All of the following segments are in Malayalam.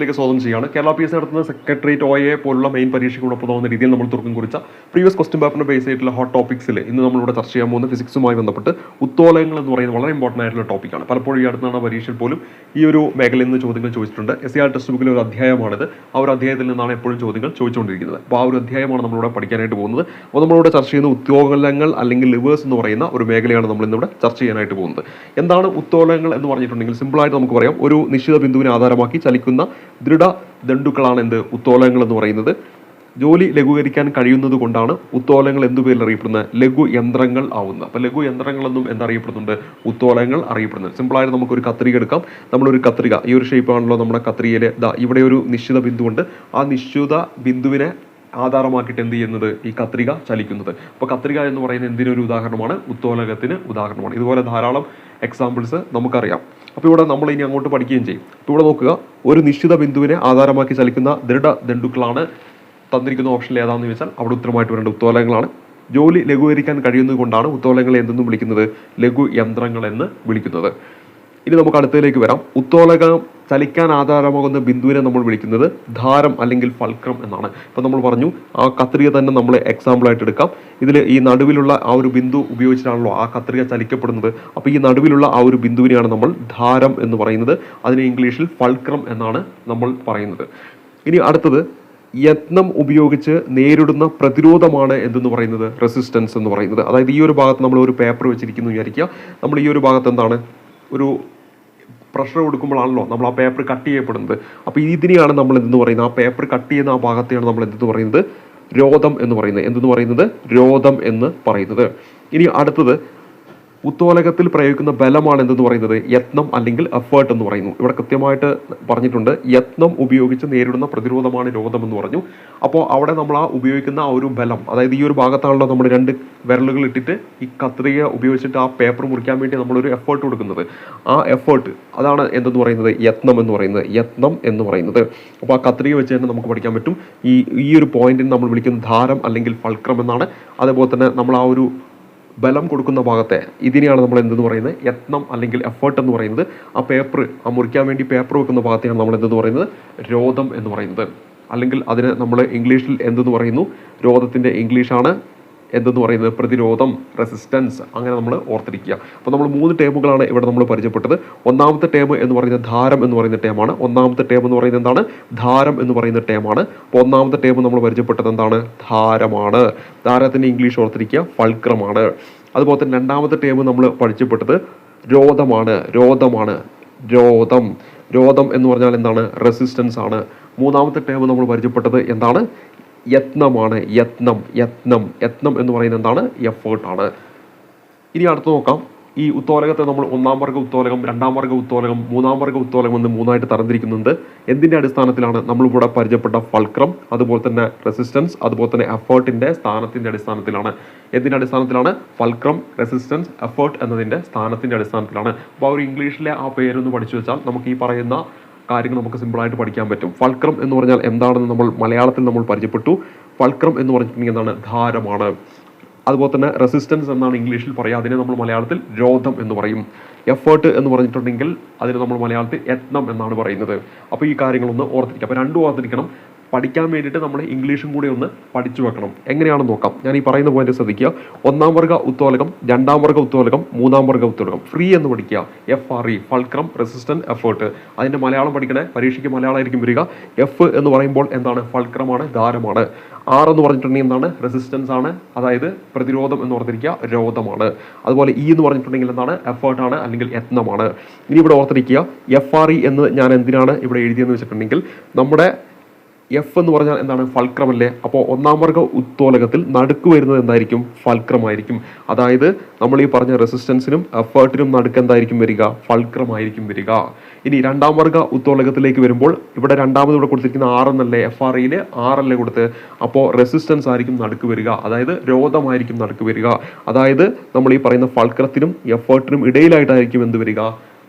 ിലേക്ക് സ്വാഗതം ചെയ്യാണ് കേരള പി എസ് നടത്തുന്ന സെക്രട്ടേറിയറ്റ് ഒ എ പോലുള്ള മെയിൻ പരീക്ഷകളോടൊപ്പം പോകുന്ന രീതിയിൽ നമ്മൾ തുറക്കം കുറിച്ച പ്രീവിയസ് ക്വസ്റ്റ്യൻ പേപ്പറിന് ബേസ് ആയിട്ടുള്ള ഹോട്ട് ടോപ്പിക്സിൽ ഇന്ന് നമ്മളിവിടെ ചർച്ച ചെയ്യാൻ പോകുന്ന ഫിസിക്സുമായി ബന്ധപ്പെട്ട് ഉത്തോലയങ്ങൾ എന്ന് പറയുന്നത് വളരെ ഇമ്പോർട്ടന്റ് ആയിട്ടുള്ള ടോപ്പിക്കാണ് പലപ്പോഴും ഈ അടുത്താണ് പരീക്ഷയിൽ പോലും ഈ ഒരു മേഖലയിൽ നിന്ന് ചോദ്യങ്ങൾ ചോദിച്ചിട്ടുണ്ട്. എസ് ആർ ടെക്സ്റ്റ് ബുക്കിലെ ഒരു അധ്യായമാണിത്. ആ ഒരു അധ്യായത്തിൽ നിന്നാണ് എപ്പോഴും ചോദ്യങ്ങൾ ചോദിച്ചുകൊണ്ടിരിക്കുന്നത്. അപ്പോൾ ആ ഒരു അധ്യായമാണ് നമ്മളിവിടെ പഠിക്കാനായിട്ട് പോകുന്നത്. അപ്പോൾ നമ്മളിവിടെ ചർച്ച ചെയ്യുന്ന ഉത്തോലങ്ങൾ അല്ലെങ്കിൽ ലിവേഴ്സ് എന്ന് പറയുന്ന ഒരു മേഖലയാണ് നമ്മൾ ഇന്നിവിടെ ചർച്ച ചെയ്യാനായിട്ട് പോകുന്നത്. എന്താണ് ഉത്തോലങ്ങൾ എന്ന് പറഞ്ഞിട്ടുണ്ടെങ്കിൽ സിമ്പിളായിട്ട് നമുക്ക് പറയാം. ഒരു നിശ്ചിത ബിന്ദുവിനെ ആധാരമാക്കി ചലിക്കുന്ന ദൃഢ ദണ്ഡുക്കളാണ് എന്ത് ഉത്തോലങ്ങൾ എന്ന് പറയുന്നത്? ജോലി ലഘൂകരിക്കാൻ കഴിയുന്നത് കൊണ്ടാണ് ഉത്തോലങ്ങൾ എന്തു പേരിൽ അറിയപ്പെടുന്നത്? ലഘു യന്ത്രങ്ങൾ ആവുന്നത്. അപ്പോൾ ലഘു യന്ത്രങ്ങളെന്നും എന്തറിയപ്പെടുന്നുണ്ട് ഉത്തോലങ്ങൾ അറിയപ്പെടുന്നത്. സിമ്പിളായിട്ട് നമുക്കൊരു കത്രിക എടുക്കാം. നമ്മളൊരു കത്രിക ഈ ഒരു ഷേപ്പ് ആണല്ലോ നമ്മുടെ കത്രികയിൽ ഇവിടെ ഒരു നിശ്ചിത ബിന്ദുവുണ്ട് ആ നിശ്ചിത ബിന്ദുവിനെ ആധാരമാക്കിയിട്ട് എന്ത് ചെയ്യുന്നത്? ഈ കത്രിക ചലിക്കുന്നത്. അപ്പോൾ കത്രിക എന്ന് പറയുന്നത് എന്തിനൊരു ഉദാഹരണമാണ്? ഉത്തോലകത്തിന് ഉദാഹരണമാണ്. ഇതുപോലെ ധാരാളം എക്സാമ്പിൾസ് നമുക്കറിയാം. അപ്പോൾ ഇവിടെ നമ്മൾ ഇനി അങ്ങോട്ട് പഠിക്കുകയും ചെയ്യും. അപ്പോൾ ഇവിടെ നോക്കുക. ഒരു നിശ്ചിത ബിന്ദുവിനെ ആധാരമാക്കി ചലിക്കുന്ന ദൃഢ ദണ്ഡുക്കളാണ് തന്നിരിക്കുന്ന ഓപ്ഷനിൽ ഏതാണെന്ന് ചോദിച്ചാൽ അവിടെ ഉത്തരമായിട്ട് വരേണ്ട ഉത്തോലകങ്ങളാണ്. ജോലി ലഘൂകരിക്കാൻ കഴിയുന്നത് കൊണ്ടാണ് ഉത്തോലങ്ങളെ എന്തെന്നും വിളിക്കുന്നത്? ലഘു യന്ത്രങ്ങൾ എന്ന് വിളിക്കുന്നത്. ഇനി നമുക്ക് അടുത്തതിലേക്ക് വരാം. ഉത്തോലകം ചലിക്കാൻ ആധാരമാകുന്ന ബിന്ദുവിനെ നമ്മൾ വിളിക്കുന്നത് ധാരം അല്ലെങ്കിൽ ഫൽക്രം എന്നാണ്. ഇപ്പം നമ്മൾ പറഞ്ഞു ആ കത്രിക തന്നെ നമ്മൾ എക്സാമ്പിളായിട്ട് എടുക്കാം. ഇതിൽ ഈ നടുവിലുള്ള ആ ഒരു ബിന്ദു ഉപയോഗിച്ചിട്ടാണല്ലോ ആ കത്രിക ചലിക്കപ്പെടുന്നത്. അപ്പോൾ ഈ നടുവിലുള്ള ആ ഒരു ബിന്ദുവിനെയാണ് നമ്മൾ ധാരം എന്ന് പറയുന്നത്. അതിനെ ഇംഗ്ലീഷിൽ ഫൾക്രം എന്നാണ് നമ്മൾ പറയുന്നത്. ഇനി അടുത്തത് യത്നം ഉപയോഗിച്ച് നേരിടുന്ന പ്രതിരോധമാണ് എന്തെന്ന് പറയുന്നത്? റെസിസ്റ്റൻസ് എന്ന് പറയുന്നത്. അതായത് ഈ ഒരു ഭാഗത്ത് നമ്മൾ ഒരു പേപ്പർ വെച്ചിരിക്കുന്നു വിചാരിക്കുക. നമ്മൾ ഈ ഒരു ഭാഗത്ത് എന്താണ്? ഒരു പ്രഷർ കൊടുക്കുമ്പോഴാണല്ലോ നമ്മൾ ആ പേപ്പർ കട്ട് ചെയ്യപ്പെടുന്നത്. അപ്പോൾ ഇതിനെയാണ് നമ്മൾ എന്തെന്ന് പറയുന്നത്? ആ പേപ്പർ കട്ട് ചെയ്യുന്ന ആ ഭാഗത്തെയാണ് നമ്മൾ എന്തെന്ന് പറയുന്നത്? രോധം എന്ന് പറയുന്നത്. എന്തെന്ന് പറയുന്നത്? രോധം എന്ന് പറയുന്നത്. ഇനി അടുത്തത് ഉത്തോലകത്തിൽ പ്രയോഗിക്കുന്ന ബലമാണ് എന്തെന്ന് പറയുന്നത്? യത്നം അല്ലെങ്കിൽ എഫേർട്ട് എന്ന് പറയുന്നു. ഇവിടെ കൃത്യമായിട്ട് പറഞ്ഞിട്ടുണ്ട്. യത്നം ഉപയോഗിച്ച് നേരിടുന്ന പ്രതിരോധമാണ് രോഗം എന്ന് പറഞ്ഞു. അപ്പോൾ അവിടെ നമ്മൾ ആ ഉപയോഗിക്കുന്ന ആ ഒരു ബലം അതായത് ഈ ഒരു ഭാഗത്താണല്ലോ നമ്മൾ രണ്ട് വിരലുകൾ ഇട്ടിട്ട് ഈ കത്രിക ഉപയോഗിച്ചിട്ട് ആ പേപ്പർ മുറിക്കാൻ വേണ്ടി നമ്മളൊരു എഫേർട്ട് കൊടുക്കുന്നത്. ആ എഫേർട്ട് അതാണ് എന്തെന്ന് പറയുന്നത്? യത്നം എന്ന് പറയുന്നത്. യത്നം എന്ന് പറയുന്നത്. അപ്പോൾ ആ കത്രിക വെച്ച് തന്നെ നമുക്ക് പഠിക്കാൻ പറ്റും. ഈ ഈ ഒരു പോയിന്റിന് നമ്മൾ വിളിക്കുന്ന ധാരം അല്ലെങ്കിൽ ഫൾക്രം എന്നാണ്. അതേപോലെ തന്നെ നമ്മൾ ആ ഒരു ബലം കൊടുക്കുന്ന ഭാഗത്തെ ഇതിനെയാണ് നമ്മൾ എന്തെന്ന് പറയുന്നത്? യത്നം അല്ലെങ്കിൽ എഫേർട്ട് എന്ന് പറയുന്നത്. ആ പേപ്പർ ആ മുറിക്കാൻ വേണ്ടി പേപ്പർ വെക്കുന്ന ഭാഗത്തെയാണ് നമ്മൾ എന്തെന്ന് പറയുന്നത്? രോധം എന്ന് പറയുന്നത്. അല്ലെങ്കിൽ അതിന് നമ്മൾ ഇംഗ്ലീഷിൽ എന്തെന്ന് പറയുന്നു? രോധത്തിന്റെ ഇംഗ്ലീഷാണ് എന്തെന്ന് പറയുന്നത് പ്രതിരോധം റെസിസ്റ്റൻസ് അങ്ങനെ നമ്മൾ ഓർത്തിരിക്കുക. അപ്പോൾ നമ്മൾ മൂന്ന് ടേമുകളാണ് ഇവിടെ നമ്മൾ പരിചയപ്പെട്ടത്. ഒന്നാമത്തെ ടേം എന്ന് പറയുന്നത് ധാരം എന്ന് പറയുന്ന ടേമാണ്. ഒന്നാമത്തെ ടേം എന്ന് പറയുന്നത് എന്താണ്? ധാരം എന്ന് പറയുന്ന ടേമാണ്. അപ്പോൾ ഒന്നാമത്തെ ടേം നമ്മൾ പരിചയപ്പെട്ടത് എന്താണ്? ധാരമാണ്. ധാരത്തിന്റെ ഇംഗ്ലീഷ് ഓർത്തിരിക്കുക ഫൾക്രമാണ്. അതുപോലെ തന്നെ രണ്ടാമത്തെ ടേം നമ്മൾ പരിചയപ്പെട്ടത് രോധമാണ്. രോധമാണ്. രോധം. രോധം എന്ന് പറഞ്ഞാൽ എന്താണ്? റെസിസ്റ്റൻസ് ആണ്. മൂന്നാമത്തെ ടേം നമ്മൾ പരിചയപ്പെട്ടത് എന്താണ്? യത്നമാണ്. യത്നം യത്നം യത്നം എന്ന് പറയുന്നത് എന്താണ്? എഫേർട്ടാണ് ഇനി അടുത്ത് നോക്കാം. ഈ ഉത്തോലകത്തെ നമ്മൾ ഒന്നാം വർഗ ഉത്തോലകം രണ്ടാം വർഗ ഉത്തോലകം മൂന്നാം വർഗ ഉത്തോലകം എന്ന് മൂന്നായിട്ട് തരംതിരിക്കുന്നുണ്ട്. എന്തിന്റെ അടിസ്ഥാനത്തിലാണ് നമ്മളിവിടെ പരിചയപ്പെട്ട ഫൾക്രം അതുപോലെ തന്നെ റെസിസ്റ്റൻസ് അതുപോലെ തന്നെ എഫേർട്ടിന്റെ സ്ഥാനത്തിന്റെ അടിസ്ഥാനത്തിലാണ്. എന്തിന്റെ അടിസ്ഥാനത്തിലാണ്? ഫൾക്രം റെസിസ്റ്റൻസ് എഫേർട്ട് എന്നതിന്റെ സ്ഥാനത്തിന്റെ അടിസ്ഥാനത്തിലാണ്. അപ്പോൾ ഒരു ഇംഗ്ലീഷിലെ ആ പേരൊന്ന് പഠിച്ചു വെച്ചാൽ നമുക്ക് ഈ പറയുന്ന കാര്യങ്ങൾ നമുക്ക് സിമ്പിളായിട്ട് പഠിക്കാൻ പറ്റും. ഫൾക്രം എന്ന് പറഞ്ഞാൽ എന്താണെന്ന് നമ്മൾ മലയാളത്തിൽ നമ്മൾ പരിചയപ്പെട്ടു. ഫൾക്രം എന്ന് പറഞ്ഞിട്ടുണ്ടെങ്കിൽ എന്താണ്? ധാരമാണ്. അതുപോലെ തന്നെ റെസിസ്റ്റൻസ് എന്നാണ് ഇംഗ്ലീഷിൽ പറയുക. അതിനെ നമ്മൾ മലയാളത്തിൽ രോധം എന്ന് പറയും. എഫേർട്ട് എന്ന് പറഞ്ഞിട്ടുണ്ടെങ്കിൽ അതിന് നമ്മൾ മലയാളത്തിൽ യത്നം എന്നാണ് പറയുന്നത്. അപ്പോൾ ഈ കാര്യങ്ങളൊന്ന് ഓർത്തിരിക്കുക. അപ്പോൾ രണ്ടും ഓർത്തിരിക്കണം. പഠിക്കാൻ വേണ്ടിയിട്ട് നമ്മൾ ഇംഗ്ലീഷും കൂടി ഒന്ന് പഠിച്ചു വെക്കണം. എങ്ങനെയാണെന്ന് നോക്കാം. ഞാൻ ഈ പറയുന്ന പോയിന്റ് ശ്രദ്ധിക്കുക. ഒന്നാം വർഗ ഉത്തോലകം രണ്ടാം വർഗ ഉത്തോലകം മൂന്നാം വർഗ ഉത്തോലകം. ഫ്രീ എന്ന് പഠിക്കുക. F R E fulcrum resistant effort അതിന്റെ മലയാളം പഠിക്കണേ. പരീക്ഷയ്ക്ക് മലയാളമായിരിക്കും വരിക. എഫ് എന്ന് പറയുമ്പോൾ എന്താണ്? ഫൾക്രമാണ് ധാരമാണ്. ആർ എന്ന് പറഞ്ഞിട്ടുണ്ടെങ്കിൽ എന്താണ്? റെസിസ്റ്റൻസ് ആണ് അതായത് പ്രതിരോധം എന്ന് പറഞ്ഞിരിക്കുക രോധമാണ്. അതുപോലെ ഇ എന്ന് പറഞ്ഞിട്ടുണ്ടെങ്കിൽ എന്താണ്? എഫേർട്ട് ആണ് അല്ലെങ്കിൽ യത്നമാണ്. ഇനി ഇവിടെ ഓർത്തിരിക്കുക. എഫ് ആർ ഇ എന്ന് ഞാൻ എന്തിനാണ് ഇവിടെ എഴുതിയെന്ന് വെച്ചിട്ടുണ്ടെങ്കിൽ നമ്മുടെ എഫ് എന്ന് പറഞ്ഞാൽ എന്താണ്? ഫൾക്രമല്ലേ അപ്പോൾ ഒന്നാം വർഗ ഉത്തോലകത്തിൽ നടുക്ക് വരുന്നത് എന്തായിരിക്കും? ഫൾക്രമായിരിക്കും അതായത് നമ്മൾ ഈ പറഞ്ഞ റെസിസ്റ്റൻസിനും എഫേർട്ടിനും നടുക്ക് എന്തായിരിക്കും വരിക? ഫൾക്രമായിരിക്കും വരിക. ഇനി രണ്ടാം വർഗ ഉത്തോലകത്തിലേക്ക് വരുമ്പോൾ ഇവിടെ രണ്ടാമത് ഇവിടെ കൊടുത്തിരിക്കുന്ന ആർ എന്നല്ലേ? എഫ് ആർ ഐയിൽ ആർ അല്ലേ കൊടുത്ത് അപ്പോൾ റെസിസ്റ്റൻസ് ആയിരിക്കും നടുക്ക് വരിക. അതായത് രോധമായിരിക്കും നടുക്ക് വരിക. അതായത് നമ്മൾ ഈ പറയുന്ന ഫൾക്രത്തിനും എഫേർട്ടിനും ഇടയിലായിട്ടായിരിക്കും എന്ത് വരിക?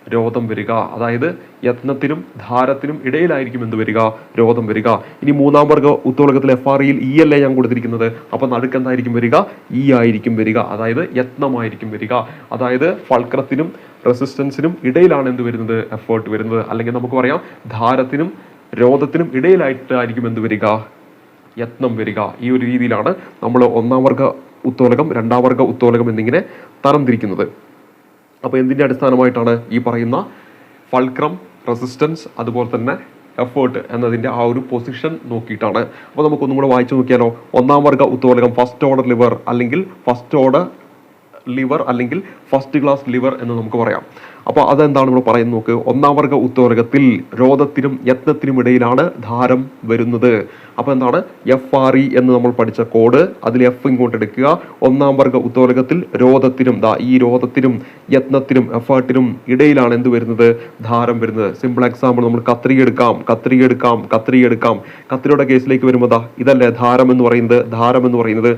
രോധം വരിക. അതായത് യത്നത്തിനും ധാരത്തിനും ഇടയിലായിരിക്കും എന്ത് വരിക? രോധം വരിക. ഇനി മൂന്നാം വർഗ ഉത്തോളകത്തിൽ എഫ് ആർ ഇയിൽ ഇ അല്ലേ ഞാൻ കൊടുത്തിരിക്കുന്നത്? അപ്പൊ നടുക്ക് എന്തായിരിക്കും വരിക? ഇ ആയിരിക്കും വരിക. അതായത് യത്നമായിരിക്കും വരിക. അതായത് ഫൾക്രത്തിനും റെസിസ്റ്റൻസിനും ഇടയിലാണ് എന്ത് വരുന്നത്? എഫേർട്ട് വരുന്നത്. അല്ലെങ്കിൽ നമുക്ക് പറയാം ധാരത്തിനും രോധത്തിനും ഇടയിലായിട്ടായിരിക്കും എന്ത് വരിക? യത്നം വരിക. ഈ ഒരു രീതിയിലാണ് നമ്മൾ ഒന്നാം വർഗ ഉത്തോലകം രണ്ടാം വർഗ ഉത്തോലകം എന്നിങ്ങനെ തരംതിരിക്കുന്നത്. അപ്പോൾ എന്തിന്റെ അടിസ്ഥാനമായിട്ടാണ് ഈ പറയുന്ന ഫൾക്രം റെസിസ്റ്റൻസ് അതുപോലെ തന്നെ എഫേർട്ട് എന്നതിന്റെ ആ ഒരു പൊസിഷൻ നോക്കിയിട്ടാണ്. അപ്പോൾ നമുക്കൊന്നും കൂടെ വായിച്ചു നോക്കിയാലോ? ഒന്നാം വർഗ ഉത്തോലകം ഫസ്റ്റ് ഓർഡർ ലിവർ അല്ലെങ്കിൽ ഫസ്റ്റ് ഓർഡർ ലിവർ അല്ലെങ്കിൽ ഫസ്റ്റ് ക്ലാസ് ലിവർ എന്ന് നമുക്ക് പറയാം. അപ്പോൾ അതെന്താണ് ഇവിടെ പറയുന്നത് നോക്ക്? ഒന്നാം വർഗ ഉത്തോലകത്തിൽ രോധത്തിനും യത്നത്തിനും ഇടയിലാണ് ധാരം വരുന്നത്. അപ്പോൾ എന്താണ്? എഫ് ആർ ഇ എന്ന് നമ്മൾ പഠിച്ച കോഡ് അതിൽ എഫ് ഇങ്ങോട്ട് എടുക്കുക. ഒന്നാം വർഗ ഉത്തോലകത്തിൽ രോധത്തിനും ദാ ഈ രോധത്തിനും യത്നത്തിനും എഫേർട്ടിനും ഇടയിലാണ് എന്ത് വരുന്നത്? ധാരം വരുന്നത്. സിമ്പിൾ എക്സാമ്പിൾ നമ്മൾ കത്രിക എടുക്കാം. കത്രിക എടുക്കാം. കത്രിക എടുക്കാം. കത്രിയുടെ കേസിലേക്ക് വരുമ്പോൾ ഇതല്ലേ ധാരം എന്ന് പറയുന്നത്? ധാരം എന്ന് പറയുന്നത്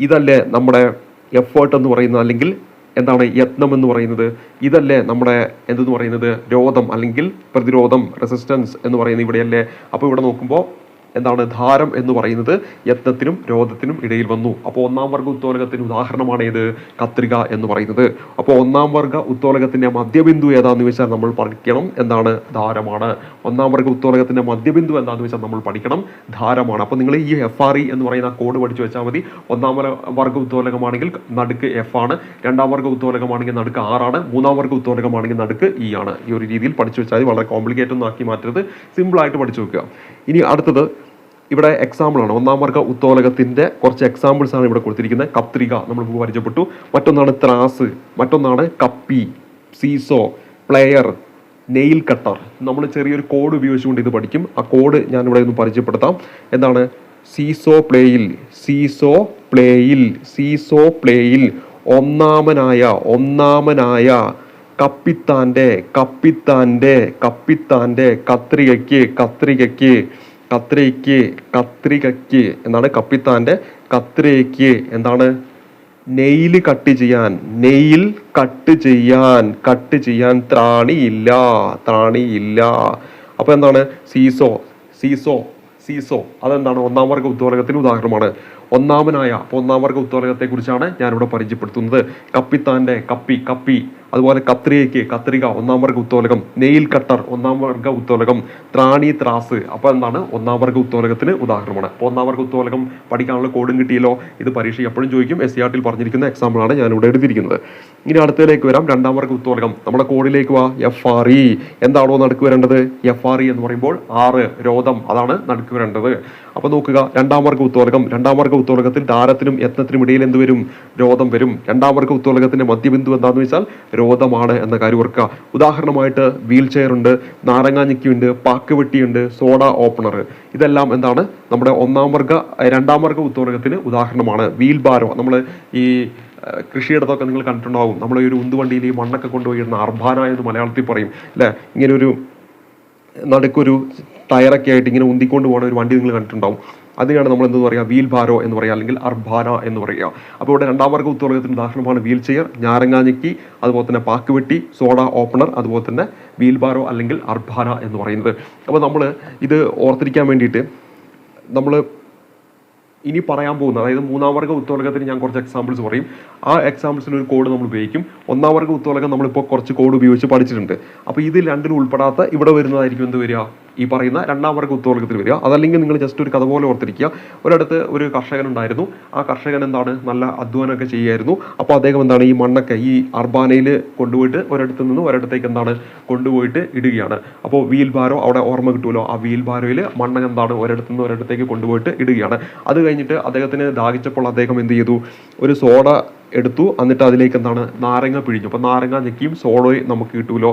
ഇതല്ലേ നമ്മുടെ എഫേർട്ട് എന്ന് പറയുന്നത് അല്ലെങ്കിൽ എന്താണ് യത്നം എന്ന് പറയുന്നത്. ഇതല്ലേ നമ്മുടെ എന്തെന്ന് പറയുന്നത് രോധം അല്ലെങ്കിൽ പ്രതിരോധം റെസിസ്റ്റൻസ് എന്ന് പറയുന്നത് ഇവിടെയല്ലേ. അപ്പോൾ ഇവിടെ നോക്കുമ്പോൾ എന്താണ് ധാരം എന്ന് പറയുന്നത്. യത്നത്തിനും രോധത്തിനും ഇടയിൽ വന്നു. അപ്പോൾ ഒന്നാം വർഗ ഉത്തോലകത്തിന് ഉദാഹരണമാണ് ഏത്? കത്രിക എന്ന് പറയുന്നത്. അപ്പോൾ ഒന്നാം വർഗ ഉത്തോലകത്തിന്റെ മധ്യബിന്ദു ഏതാന്ന് വെച്ചാൽ നമ്മൾ പഠിക്കണം എന്താണ് ധാരമാണ്. ഒന്നാം വർഗ ഉത്തോലകത്തിന്റെ മധ്യബിന്ദു എന്താണെന്ന് വെച്ചാൽ നമ്മൾ പഠിക്കണം. ധാരമാണ്. അപ്പോൾ നിങ്ങൾ ഈ എഫ് ആർ ഇ എന്ന് പറയുന്ന കോഡ് പഠിച്ചു വെച്ചാൽ മതി. ഒന്നാം വർഗ ഉത്തോലകമാണെങ്കിൽ നടുക്ക് എഫ് ആണ്. രണ്ടാം വർഗ ഉത്തോലകമാണെങ്കിൽ നടുക്ക് ആറാണ് മൂന്നാം വർഗ ഉത്തോലകമാണെങ്കിൽ നടുക്ക് ഇ ആണ്. ഈ ഒരു രീതിയിൽ പഠിച്ചു വെച്ചാൽ വളരെ കോംപ്ലിക്കേറ്റ് ഒന്നും ആക്കി മാറ്റരുത്. സിമ്പിളായിട്ട് പഠിച്ചു വെക്കുക. ഇനി അടുത്തത് ഇവിടെ എക്സാമ്പിൾ ആണ്. ഒന്നാം വർഗ ഉത്തോലകത്തിന്റെ കുറച്ച് എക്സാമ്പിൾസ് ആണ് ഇവിടെ കൊടുത്തിരിക്കുന്നത്. കത്രിക നമ്മൾ പരിചയപ്പെട്ടു. മറ്റൊന്നാണ് ത്രാസ്. മറ്റൊന്നാണ് കപ്പി സീസോ പ്ലെയർ നെയിൽ കട്ടർ നമ്മൾ ചെറിയൊരു കോഡ് ഉപയോഗിച്ചുകൊണ്ട് ഇത് പഠിക്കും. ആ കോഡ് ഞാൻ ഇവിടെ ഒന്ന് പരിചയപ്പെടുത്താം. എന്താണ്? സീസോ പ്ലേയിൽ സീസോ പ്ലേയിൽ സീസോ പ്ലേയിൽ ഒന്നാമനായ ഒന്നാമനായ കപ്പിത്താന്റെ കപ്പിത്താന്റെ കപ്പിത്താന്റെ കത്രികയ്ക്ക് കത്രികയ്ക്ക് കത്രികയ്ക്ക് കത്രികയ്ക്ക് എന്നാണ് കപ്പിത്താന്റെ കത്രിക്ക് എന്താണ്? നെയിൽ കട്ട് ചെയ്യാൻ നെയിൽ കട്ട് ചെയ്യാൻ കട്ട് ചെയ്യാൻ ത്രാണിയില്ല ത്രാണിയില്ല. അപ്പൊ എന്താണ്? Seesaw seesaw seesaw. അതെന്താണ്? ഒന്നാം വർഗ ഉദ്വർഗത്തിന് ഉദാഹരണമാണ്. ഒന്നാമനായ അപ്പോൾ ഒന്നാം വർഗ ഉദ്വർഗത്തെ കുറിച്ചാണ് ഞാനിവിടെ പരിചയപ്പെടുത്തുന്നത്. കപ്പിത്താന്റെ കപ്പി കപ്പി. അതുപോലെ കത്രികയ്ക്ക് കത്രിക ഒന്നാം വർഗ ഉത്തോലകം നെയിൽ കട്ടർ ഒന്നാം വർഗ ഉത്തോലകം ത്രാണി ത്രാസ്. അപ്പോൾ എന്താണ്? ഒന്നാം വർഗ ഉത്തോലകത്തിന് ഉദാഹരണമാണ്. അപ്പോൾ ഒന്നാം വർഗ ഉത്തോലകം പഠിക്കാനുള്ള കോഡും കിട്ടിയല്ലോ? ഇത് പരീക്ഷ എപ്പോഴും ചോദിക്കും. എസ് സി ആർ ടിയിൽ പറഞ്ഞിരിക്കുന്ന എക്സാമ്പിളാണ് ഞാനിവിടെ എടുത്തിരിക്കുന്നത് ഇനി അടുത്തതിലേക്ക് വരാം. രണ്ടാം വർഗ ഉത്തോലകം. നമ്മുടെ കോഡിലേക്ക് വാ. എഫ് ആർ ഇ എന്താണോ നടുക്ക് വരേണ്ടത്? എഫ് ആർ ഇ എന്ന് പറയുമ്പോൾ ആറ് രോധം. അതാണ് നടുക്ക് വരേണ്ടത്. അപ്പൊ നോക്കുക. രണ്ടാം വർഗ ഉത്തോലകം. രണ്ടാം വർഗ ഉത്തോലകത്തിൽ ദാരത്തിനും യത്നത്തിനും ഇടയിൽ എന്ത് വരും? രോധം വരും. രണ്ടാം വർഗ ഉത്തോലകത്തിന്റെ മധ്യബിന്ദു എന്താണെന്ന് വെച്ചാൽ രോധമാണ് എന്ന കാര്യം ഓർക്കുക. ഉദാഹരണമായിട്ട് വീൽ ചെയർ ഉണ്ട് നാരങ്ങാഞ്ഞിക്കുണ്ട് പാക്ക് വെട്ടിയുണ്ട് സോഡ ഓപ്പണർ. ഇതെല്ലാം എന്താണ്? നമ്മുടെ ഒന്നാം വർഗ രണ്ടാം വർഗ ഉത്തോലകത്തിന് ഉദാഹരണമാണ്. Wheelbarrow. നമ്മൾ ഈ കൃഷിയിടത്തൊക്കെ നിങ്ങൾ കണ്ടിട്ടുണ്ടാകും നമ്മൾ ഈ ഒരു ഉന്തുവണ്ടിയിൽ ഈ മണ്ണൊക്കെ കൊണ്ടുപോയി ഇടുന്ന അർബാന എന്ന് മലയാളത്തിൽ പറയും. അല്ലെ? ഇങ്ങനെ ഒരു നടുക്കൊരു ടയറൊക്കെ ആയിട്ട് ഇങ്ങനെ ഉന്തിക്കൊണ്ട് പോകുന്ന ഒരു വണ്ടി നിങ്ങൾ കണ്ടിട്ടുണ്ടാവും. അതിനാണ് നമ്മൾ എന്ത് പറയുക വീൽ ഭാരോ എന്ന് പറയുക അല്ലെങ്കിൽ അർബാന എന്ന് പറയുക അപ്പോൾ ഇവിടെ രണ്ടാം വർഗ ഉത്തോലകത്തിന് ഉദാഹരണമാണ് വീൽ ചെയർ ഞാരങ്ങാഞ്ഞിക്കി അതുപോലെ തന്നെ പാക്കുവെട്ടി സോഡ ഓപ്പണർ അതുപോലെ തന്നെ വീൽ ഭാരോ അല്ലെങ്കിൽ അർബാന എന്ന് പറയുന്നത്. അപ്പോൾ നമ്മൾ ഇത് ഓർത്തിരിക്കാൻ വേണ്ടിയിട്ട് നമ്മൾ ഇനി പറയാൻ പോകുന്ന അതായത് മൂന്നാം വർഗ ഉത്തോലകത്തിന് ഞാൻ കുറച്ച് എക്സാമ്പിൾസ് പറയും. ആ എക്സാമ്പിൾസിന് ഒരു കോഡ് നമ്മൾ ഉപയോഗിക്കും. ഒന്നാം വർഗ ഉത്തോലകം നമ്മളിപ്പോൾ കുറച്ച് കോഡ് ഉപയോഗിച്ച് പഠിച്ചിട്ടുണ്ട്. അപ്പോൾ ഇത് രണ്ടിൽ ഉൾപ്പെടാത്ത ഇവിടെ വരുന്നതായിരിക്കും എന്ത് വരിക? ഈ പറയുന്ന രണ്ടാം വർഗ ഉത്തോലകത്തിൽ വരിക. അതല്ലെങ്കിൽ നിങ്ങൾ ജസ്റ്റ് ഒരു കഥ പോലെ ഓർത്തിരിക്കുക. ഒരിടത്ത് ഒരു കർഷകൻ ഉണ്ടായിരുന്നു. ആ കർഷകൻ എന്താണ്? നല്ല അധ്വാനമൊക്കെ ചെയ്യായിരുന്നു അപ്പോൾ അദ്ദേഹം എന്താണ്? ഈ മണ്ണൊക്കെ ഈ അർബാനയിൽ കൊണ്ടുപോയിട്ട് ഒരിടത്ത് നിന്ന് ഒരിടത്തേക്ക് എന്താണ്? കൊണ്ടുപോയിട്ട് ഇടുകയാണ്. അപ്പോൾ വീൽ ബാരോ അവിടെ ഓർമ്മ കിട്ടുമല്ലോ. ആ വീൽ ബാരോയിൽ മണ്ണ് എന്താണ്? ഒരിടത്ത് നിന്ന് ഒരിടത്തേക്ക് കൊണ്ടുപോയിട്ട് ഇടുകയാണ്. അത് കഴിഞ്ഞിട്ട് അദ്ദേഹത്തിന് ദാഹിച്ചപ്പോൾ അദ്ദേഹം എന്ത് ചെയ്തു? ഒരു സോഡ എടുത്തു. എന്നിട്ട് അതിലേക്ക് എന്താണ്? നാരങ്ങ പിഴിഞ്ഞു. അപ്പോൾ നാരങ്ങ ഞെക്കിയും സോഡയും നമുക്ക് കിട്ടുമല്ലോ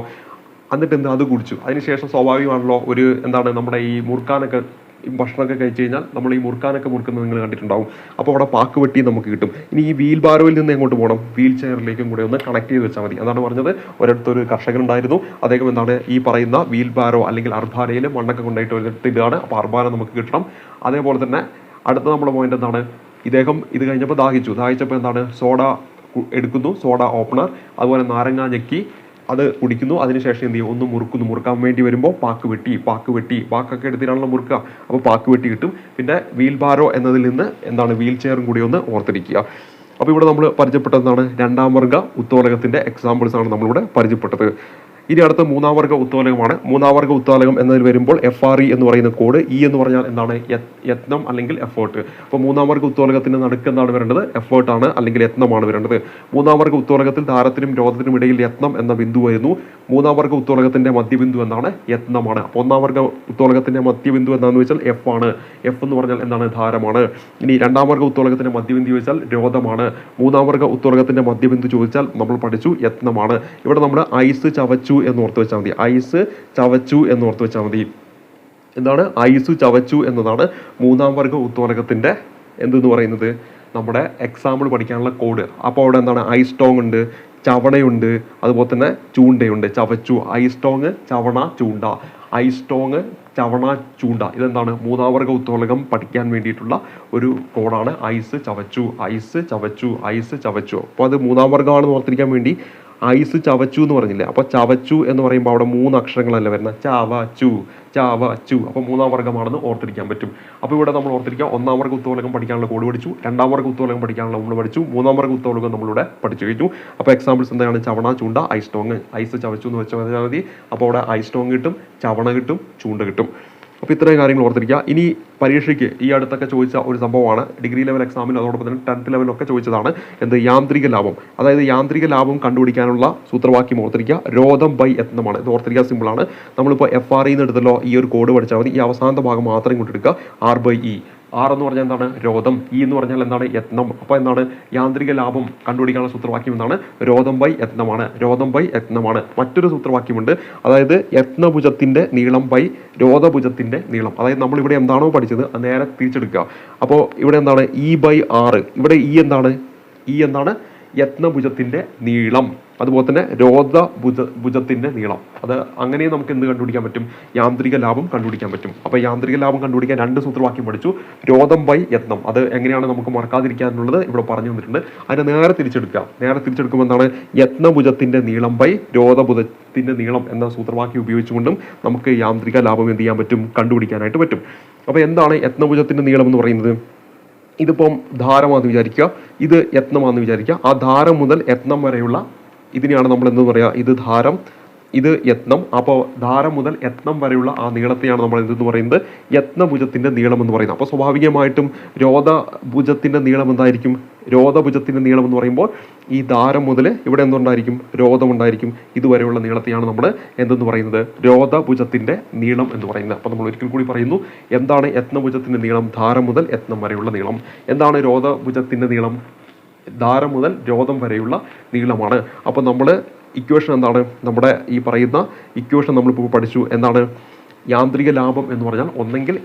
എന്നിട്ട് എന്താ അത് കുടിച്ചു. അതിനുശേഷം സ്വാഭാവികമാണല്ലോ ഒരു എന്താണ് നമ്മുടെ ഈ മുറുക്കാനൊക്കെ ഭക്ഷണമൊക്കെ കഴിച്ചു കഴിഞ്ഞാൽ നമ്മൾ ഈ മുറുക്കാനൊക്കെ മുറുക്കുന്നത് നിങ്ങൾ കണ്ടിട്ടുണ്ടാവും. അപ്പോൾ അവിടെ പാക്ക് വെട്ടി നമുക്ക് കിട്ടും. ഇനി ഈ വീൽ ബാറോയിൽ നിന്ന് എങ്ങോട്ട് പോകണം? വീൽ ചെയറിലേക്കും കൂടെ ഒന്ന് കണക്ട് ചെയ്ത് വെച്ചാൽ മതി. അതാണ് പറഞ്ഞത്. ഒരിടത്തൊരു കർഷകൻ ഉണ്ടായിരുന്നു അദ്ദേഹം എന്താണ് ഈ പറയുന്ന വീൽ ബാറോ അല്ലെങ്കിൽ അർബാനയിൽ മണ്ണൊക്കെ കൊണ്ടായിട്ട് ഒരിടത്ത് ഇതാണ്. അപ്പോൾ അർബാന നമുക്ക് കിട്ടണം. അതേപോലെ തന്നെ അടുത്ത നമ്മുടെ പോയിന്റ് എന്താണ്? ഇദ്ദേഹം ഇത് കഴിഞ്ഞപ്പോൾ ദാഹിച്ചു. ദാഹിച്ചപ്പോൾ എന്താണ്? സോഡ എടുക്കുന്നു. Soda opener. അതുപോലെ നാരങ്ങ ഞെക്കി അത് കുടിക്കുന്നു. അതിനുശേഷം എന്ത് ചെയ്യും? ഒന്ന് മുറുക്കുന്നു. മുറുക്കാൻ വേണ്ടി വരുമ്പോൾ പാക്ക് വെട്ടി പാക്ക് വെട്ടി. പാക്കൊക്കെ എടുത്തിട്ടാണല്ലോ മുറുക്കുക. അപ്പോൾ പാക്ക് വെട്ടി കിട്ടും. പിന്നെ വീൽ ബാരോ എന്നതിൽ നിന്ന് എന്താണ്? വീൽ ചെയറും കൂടി ഒന്ന് ഓർത്തിരിക്കുക. അപ്പോൾ ഇവിടെ നമ്മൾ പരിചയപ്പെട്ടതാണ് രണ്ടാം വർഗ ഉത്തോലകത്തിന്റെ എക്സാമ്പിൾസ് ആണ് നമ്മളിവിടെ പരിചയപ്പെട്ടത്. ഇനി അടുത്ത മൂന്നാം വർഗ ഉത്തോലകമാണ്. മൂന്നാം വർഗ ഉത്തോലകം എന്നതിൽ വരുമ്പോൾ എഫ് ആർ ഇ എന്ന് പറയുന്ന കോഡ് ഇ എന്ന് പറഞ്ഞാൽ എന്താണ്? യത്നം അല്ലെങ്കിൽ എഫേർട്ട് അപ്പോൾ മൂന്നാം വർഗ ഉത്തോലകത്തിന് നടുക്ക് എന്താണ് വരേണ്ടത്? എഫേർട്ടാണ് അല്ലെങ്കിൽ യത്നമാണ് വരേണ്ടത്. മൂന്നാം വർഗ ഉത്തോലകത്തിൽ ധാരത്തിനും രോധത്തിനും ഇടയിൽ യത്നം എന്ന ബിന്ദു വരുന്നു. മൂന്നാം വർഗ ഉത്തോലകത്തിന്റെ മധ്യബിന്ദു എന്താണ്? യത്നമാണ്. അപ്പോൾ ഒന്നാം വർഗ ഉത്തോലകത്തിന്റെ മധ്യബിന്ദു എന്താണെന്ന് വെച്ചാൽ എഫ് ആണ്. എഫ് എന്ന് പറഞ്ഞാൽ എന്താണ്? ധാരമാണ്. ഇനി രണ്ടാം വർഗ ഉത്തോലകത്തിന്റെ മധ്യബിന്ദു ചോദിച്ചാൽ രോധമാണ്. മൂന്നാം വർഗ ഉത്തോലകത്തിന്റെ മധ്യബിന്ദു ചോദിച്ചാൽ നമ്മൾ പഠിച്ചു യത്നമാണ്. ഇവിടെ നമ്മൾ ഐസ് ചവച്ചു എന്ന് ഓർത്ത് വെച്ചാൽ മതി. ഐസ് ചവച്ചു എന്ന് ഓർത്ത് വെച്ചാൽ മതി. എന്താണ്? ഐസ് ചവച്ചു എന്നതാണ് മൂന്നാം വർഗ ഉത്തോലകത്തിന്റെ എന്തെന്ന് പറയുന്നത്? നമ്മുടെ എക്സാമ്പിൾ പഠിക്കാനുള്ള കോഡ് അപ്പോൾ അവിടെ എന്താണ്? ഐസ് സ്ട്രോങ് ഉണ്ട് ചവണയുണ്ട് അതുപോലെ തന്നെ ചൂണ്ടയുണ്ട്. ചവച്ചു ഐസ് സ്ട്രോങ് ചവണ ചൂണ്ട. ഐസ് സ്ട്രോങ് ചവണ ചൂണ്ട. ഇതെന്താണ്? മൂന്നാം വർഗ ഉത്തോലകം പഠിക്കാൻ വേണ്ടിയിട്ടുള്ള ഒരു കോഡാണ് ഐസ് ചവച്ചു ഐസ് ചവച്ചു ഐസ് ചവച്ചു. അപ്പോൾ അത് മൂന്നാം വർഗമാണെന്ന് ഓർത്തിരിക്കാൻ വേണ്ടി ഐസ് ചവച്ചു എന്ന് പറഞ്ഞില്ലേ? അപ്പോൾ ചവച്ചു എന്ന് പറയുമ്പോൾ അവിടെ മൂന്ന് അക്ഷരങ്ങളല്ല വരുന്നത് ചാവ ചു അപ്പോൾ മൂന്നാം വർഗമാണെന്ന് ഓർത്തിരിക്കാൻ പറ്റും. അപ്പോൾ ഇവിടെ നമ്മൾ ഓർത്തിരിക്കുക ഒന്നാം വർഗ ഉത്തോളകം പഠിക്കാനുള്ള കോഡ് പഠിച്ചു രണ്ടാം വർഗ ഉത്തോളകം പഠിക്കാനുള്ള നമ്മൾ പഠിച്ചു മൂന്നാം വർഗ ഉത്തോളകം നമ്മളിവിടെ പഠിച്ചു കഴിഞ്ഞു. അപ്പോൾ എക്സാമ്പിൾസ് എന്താണ്? ചവണ ചൂണ്ട ഐസ്റ്റോങ് ഐസ് ചവച്ചു എന്ന് വെച്ചാൽ മതി. അപ്പോൾ അവിടെ ഐസ്റ്റോങ് കിട്ടും ചവണ കിട്ടും ചൂണ്ട കിട്ടും. അപ്പോൾ ഇത്രയും കാര്യങ്ങൾ ഓർത്തിരിക്കുക. ഇനി പരീക്ഷയ്ക്ക് ഈ അടുത്തൊക്കെ ചോദിച്ച ഒരു സംഭവമാണ്. ഡിഗ്രി ലെവൽ എക്സാമിൽ അതോടൊപ്പം തന്നെ ടെൻത്ത് ലെവലൊക്കെ ചോദിച്ചതാണ്. എന്ത്? യാന്ത്രിക ലാഭം. അതായത് യാന്ത്രിക ലാഭം കണ്ടുപിടിക്കാനുള്ള സൂത്രവാക്യം ഓർത്തിരിക്കുക. രോധം ബൈ യത്നമാണ്. ഇത് ഓർത്തിരിക്കുക സിമ്പിളാണ്. നമ്മളിപ്പോൾ എഫ് ആർ ഇന്ന് എടുത്തല്ലോ ഈ ഒരു കോഡ് പഠിച്ചാൽ മതി. ഈ അവസാനത്തെ ഭാഗം മാത്രം ഇങ്ങോട്ട് എടുക്കുക. ആർ ബൈ ഇ ആർ എന്ന് പറഞ്ഞാൽ എന്താണ്? രോധം. ഇ എന്ന് പറഞ്ഞാൽ എന്താണ്? യത്നം. അപ്പോൾ എന്താണ്? യാന്ത്രിക ലാഭം കണ്ടുപിടിക്കാനുള്ള സൂത്രവാക്യം എന്താണ്? രോധം ബൈ യത്നമാണ്. രോധം ബൈ യത്നമാണ്. മറ്റൊരു സൂത്രവാക്യമുണ്ട്. അതായത് യത്നഭുജത്തിന്റെ നീളം ബൈ രോധഭുജത്തിന്റെ നീളം. അതായത് നമ്മൾ ഇവിടെ എന്താണോ പഠിച്ചത് അത് നേരെ തിരിച്ചെടുക്കുക. അപ്പോൾ ഇവിടെ എന്താണ്? ഇ ബൈ ആറ് ഇവിടെ ഇ എന്താണ്? ഇ എന്താണ്? യത്നഭുജത്തിന്റെ നീളം. അതുപോലെ തന്നെ രോധ ഭുജ ഭുജത്തിന്റെ നീളം. അത് അങ്ങനെ നമുക്ക് എന്ത് കണ്ടുപിടിക്കാൻ പറ്റും? യാന്ത്രിക ലാഭം കണ്ടുപിടിക്കാൻ പറ്റും. അപ്പോൾ യാന്ത്രിക ലാഭം കണ്ടുപിടിക്കാൻ രണ്ട് സൂത്രവാക്യം പഠിച്ചു. രോധം ബൈ യത്നം. അത് എങ്ങനെയാണ് നമുക്ക് മറക്കാതിരിക്കാനുള്ളത് ഇവിടെ പറഞ്ഞു തന്നിട്ടുണ്ട്. അതിനെ നേരെ തിരിച്ചെടുക്കുക. നേരെ തിരിച്ചെടുക്കുമ്പോൾ എന്താണ്? യത്നഭുജത്തിന്റെ നീളം ബൈ രോധഭുജത്തിന്റെ നീളം എന്ന സൂത്രവാക്യം ഉപയോഗിച്ചുകൊണ്ടും നമുക്ക് യാന്ത്രിക ലാഭം എന്ത് ചെയ്യാൻ പറ്റും? കണ്ടുപിടിക്കാനായിട്ട് പറ്റും. അപ്പോൾ എന്താണ് യത്നഭുജത്തിന്റെ നീളം എന്ന് പറയുന്നത്? ഇതിപ്പം ധാരമാണെന്ന് വിചാരിക്കുക. ഇത് യത്നമാണെന്ന് വിചാരിക്കുക. ആ ധാരം മുതൽ യത്നം വരെയുള്ള ഇതിനെയാണ് നമ്മൾ എന്തെന്ന് പറയുക ഇത് ധാരം ഇത് യത്നം. അപ്പോൾ ധാരം മുതൽ യത്നം വരെയുള്ള ആ നീളത്തെയാണ് നമ്മൾ എന്തെന്ന് പറയുന്നത്? യത്നഭുജത്തിന്റെ നീളം എന്ന് പറയുന്നത്. അപ്പോൾ സ്വാഭാവികമായിട്ടും രോധഭുജത്തിന്റെ നീളം എന്തായിരിക്കും? രോധഭുജത്തിന്റെ നീളം എന്ന് പറയുമ്പോൾ ഈ ധാരം മുതൽ ഇവിടെ എന്തുണ്ടായിരിക്കും? രോധമുണ്ടായിരിക്കും ഇതുവരെയുള്ള നീളത്തെയാണ് നമ്മൾ എന്തെന്ന് പറയുന്നത്? രോധഭുജത്തിന്റെ നീളം എന്ന് പറയുന്നത്. അപ്പോൾ നമ്മൾ ഒരിക്കൽ കൂടി പറയുന്നു എന്താണ് യത്നഭുജത്തിന്റെ നീളം? ധാരം മുതൽ യത്നം വരെയുള്ള നീളം. എന്താണ് രോധഭുജത്തിന്റെ നീളം? ധാരം മുതൽ രോധം വരെയുള്ള നീളമാണ്. അപ്പോൾ നമ്മൾ ഇക്വേഷൻ എന്താണ്? നമ്മുടെ ഈ പറയുന്ന ഇക്വേഷൻ നമ്മളിപ്പോൾ പഠിച്ചു. എന്താണ്? യാന്ത്രിക ലാഭം എന്ന് പറഞ്ഞാൽ ഒന്നെങ്കിൽ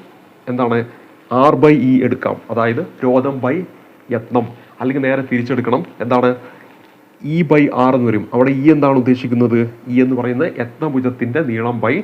എന്താണ്? ആർ ബൈ ഇ എടുക്കാം. അതായത് രോധം ബൈ യത്നം. അല്ലെങ്കിൽ നേരെ തിരിച്ചെടുക്കണം. എന്താണ്? ഇ ബൈ ആർ എന്ന് വരും. അവിടെ ഇ എന്താണ് ഉദ്ദേശിക്കുന്നത്? ഇ എന്ന് പറയുന്നത് യത്നഭുജത്തിന്റെ നീളം ബൈ